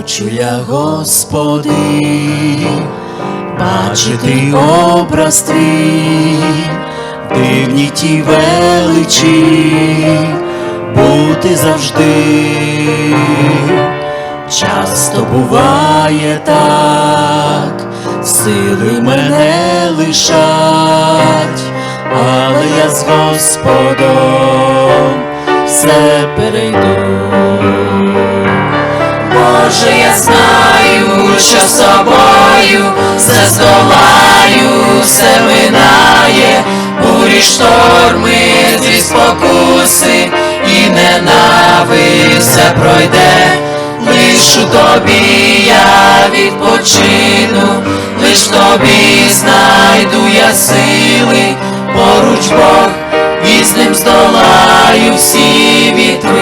Хочу я, Господи, бачити образ твій, в дивній тій величі, бути завжди. Часто буває так, сили мене лишать, але я з Господом все перейду. Боже, я знаю, що з тобою все здолаю, все минає, бурі шторми, зі спокуси і ненависть все пройде, лиш у тобі я відпочину, лиш тобі знайду я сили, поруч Бог, і з ним здолаю всі вітри.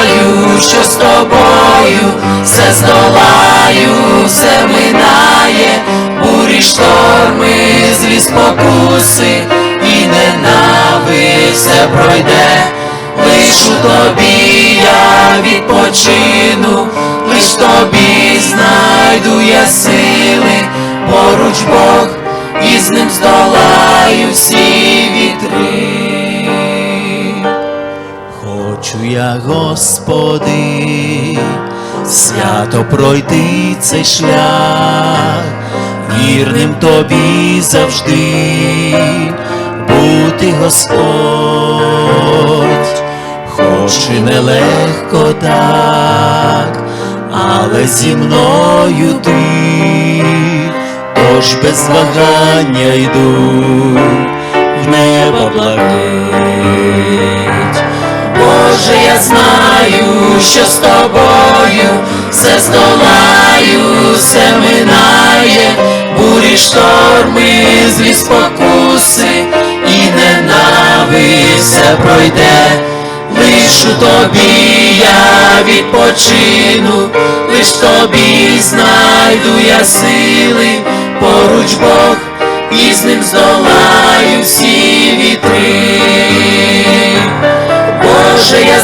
Знаю, що з тобою все здолаю, все минає, бурі шторми, злі спокуси і ненависть все пройде, лиш у тобі я відпочину, лиш тобі знайду я сили, поруч Бог, і з ним здолаю всі вітри. Хочу я, Господи, свято пройти цей шлях, вірним тобі завжди бути Господь, хоч і нелегко так, але зі мною ти, тож без вагання йду в небо блакить. Знаю, що з тобою все здолаю, все минає, бурі шторми, злі спокуси і ненависть все пройде, лиш у тобі я відпочину, лиш тобі знайду я сили, поруч Бог, і з ним здолаю всі вітри.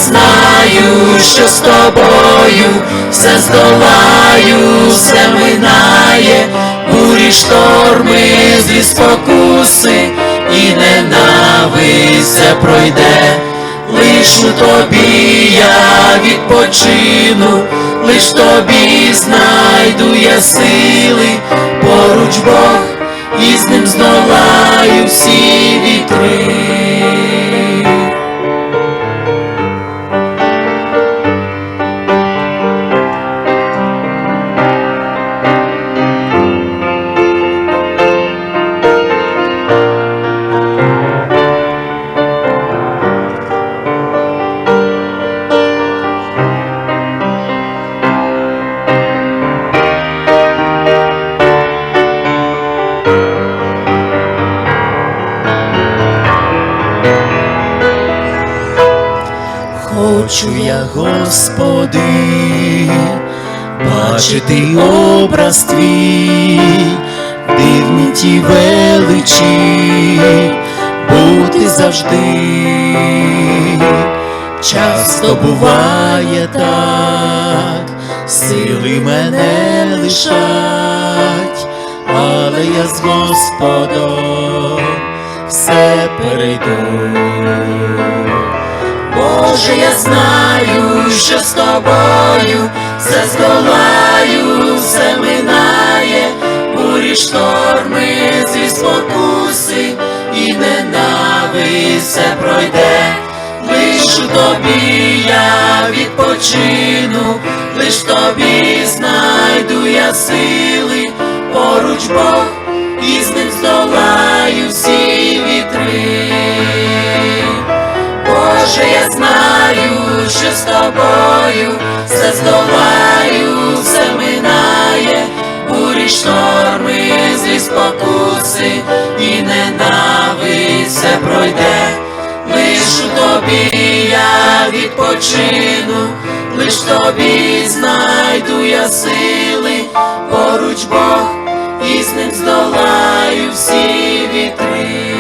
Знаю, що з тобою все здолаю, все минає, бурі шторми, злі спокуси і ненависть все пройде, лиш у тобі я відпочину, лиш тобі знайду я сили, поруч Бог, і з ним здолаю всі вітри. Хочу я, Господи, бачити образ твій, в дивній тій величі, бути завжди. Часто буває так, сили мене лишать, але я з Господом все перейду. Боже, я знаю, що з тобою все здолаю, все минає, бурі шторми, зі спокуси і ненависть все пройде, лиш у тобі я відпочину, лиш тобі знайду я сили, поруч Бог, і з ним здолаю всі вітри. З тобою все здолаю, все минає, бурі шторми, злі спокуси і ненависть все пройде, лиш у тобі я відпочину, лиш тобі знайду я сили, поруч Бог, і з ним здолаю всі вітри.